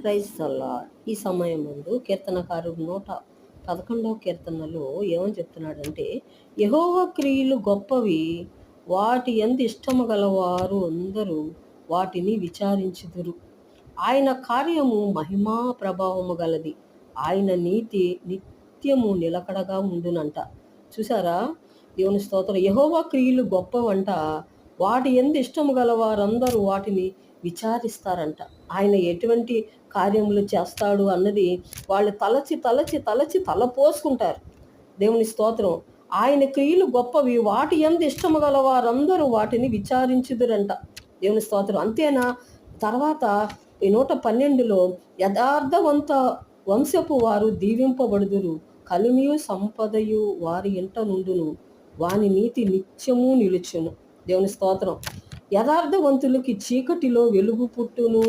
క్రైస్తల్లా అల్లా ఈ సమయం ముందు కీర్తనకారు నూట పదకొండవ కీర్తనలో ఏమని చెప్తున్నాడంటే యహోవ క్రియలు గొప్పవి వాటి ఎందు ఇష్టము గలవారు అందరూ వాటిని విచారించుదురు. ఆయన కార్యము మహిమా ప్రభావము గలది. ఆయన నీతి నిత్యము నిలకడగా ఉండునంట. చూసారా దేవుని స్తోత్రం. యహోవా క్రియలు గొప్పవంట వాటి ఎందు ఇష్టము గల వారందరూ వాటిని విచారిస్తారంట. ఆయన ఎటువంటి కార్యములు చేస్తాడు అన్నది వాళ్ళు తలచి తలచి తలచి తల పోసుకుంటారు. దేవుని స్తోత్రం. ఆయన క్రియలు గొప్పవి. వాటి ఎందు ఇష్టము గల వారందరూ వాటిని విచారించుదురంట. దేవుని స్తోత్రం. అంతేనా? తర్వాత ఈ నూట పన్నెండులో యథార్థవంత వంశపు వారు దీవింపబడుదురు. కలిమియు సంపదయు వారి ఇంట నుండును. వాని నీతి నిత్యము నిలుచును. దేవుని స్తోత్రం. యథార్థవంతులకి చీకటిలో వెలుగు పుట్టును.